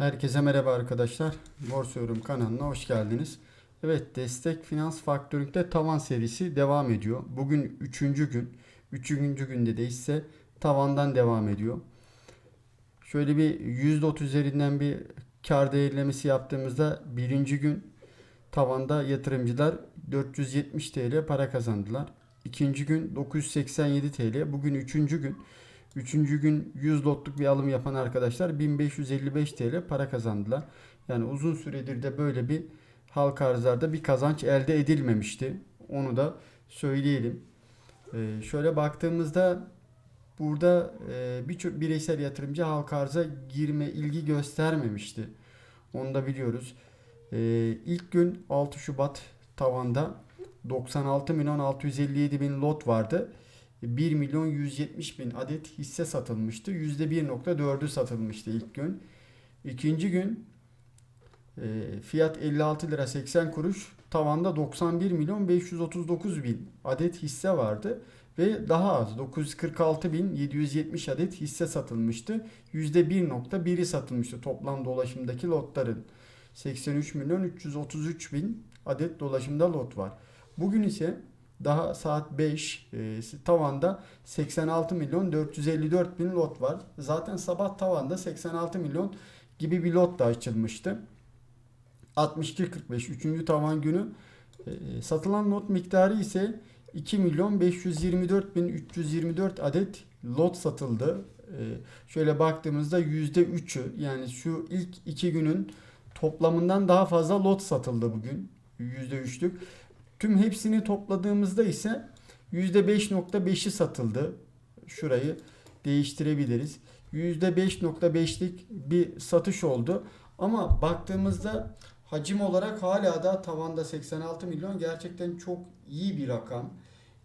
Herkese merhaba arkadaşlar. Borsa Yorum kanalına hoş geldiniz. Evet Destek Finans Faktörlük'te tavan serisi devam ediyor. Bugün 3. gün. 3. günde de ise tavandan devam ediyor. Şöyle bir %30 üzerinden bir kar değerlemesi yaptığımızda birinci gün tavanda yatırımcılar 470 TL para kazandılar. İkinci gün 987 TL. Bugün üçüncü gün. Üçüncü gün 100 lotluk bir alım yapan arkadaşlar 1555 TL para kazandılar. Yani uzun süredir de böyle bir halka arzlarda bir kazanç elde edilmemişti. Onu da söyleyelim. Ee, şöyle baktığımızda burada e, birçok bireysel yatırımcı halka arza girme ilgi göstermemişti. Onu da biliyoruz. Ee, ilk gün 6 Şubat tavanda 96 milyon 657 bin lot vardı. 1 milyon 170 bin adet hisse satılmıştı. %1.4'ü satılmıştı ilk gün. İkinci gün e, fiyat 56 lira 80 kuruş. Tavanda 91 milyon 539 bin adet hisse vardı. Ve daha az 946 bin 770 adet hisse satılmıştı. %1.1'i satılmıştı toplam dolaşımdaki lotların. 83 milyon 333 bin adet dolaşımda lot var. Bugün ise daha saat 5 e, tavanda 86 milyon 454 bin lot var. Zaten sabah tavanda 86 milyon gibi bir lot da açılmıştı. 62.45 3. tavan günü e, satılan lot miktarı ise 2 milyon 524 bin 324 adet lot satıldı. E, şöyle baktığımızda %3'ü yani şu ilk iki günün toplamından daha fazla lot satıldı bugün. %3'lük. Tüm hepsini topladığımızda ise %5.5'i satıldı. Şurayı değiştirebiliriz. %5.5'lik bir satış oldu. Ama baktığımızda hacim olarak hala da tavanda 86 milyon gerçekten çok iyi bir rakam.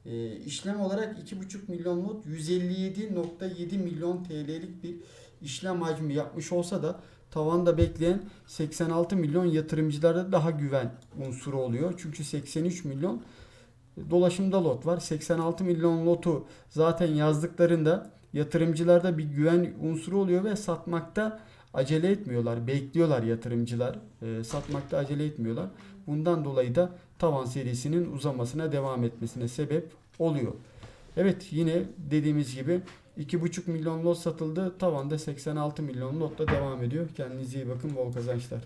E, işlem olarak 2,5 milyon lot 157.7 milyon TL'lik bir işlem hacmi yapmış olsa da tavanda bekleyen 86 milyon yatırımcılarda daha güven unsuru oluyor. Çünkü 83 milyon dolaşımda lot var. 86 milyon lotu zaten yazdıklarında yatırımcılarda bir güven unsuru oluyor ve satmakta acele etmiyorlar. Bekliyorlar yatırımcılar. E, satmakta acele etmiyorlar. Bundan dolayı da tavan serisinin uzamasına devam etmesine sebep oluyor. Evet yine dediğimiz gibi 2,5 milyon lot satıldı. Tavanda 86 milyon lotla devam ediyor. Kendinize iyi bakın. Bol kazançlar.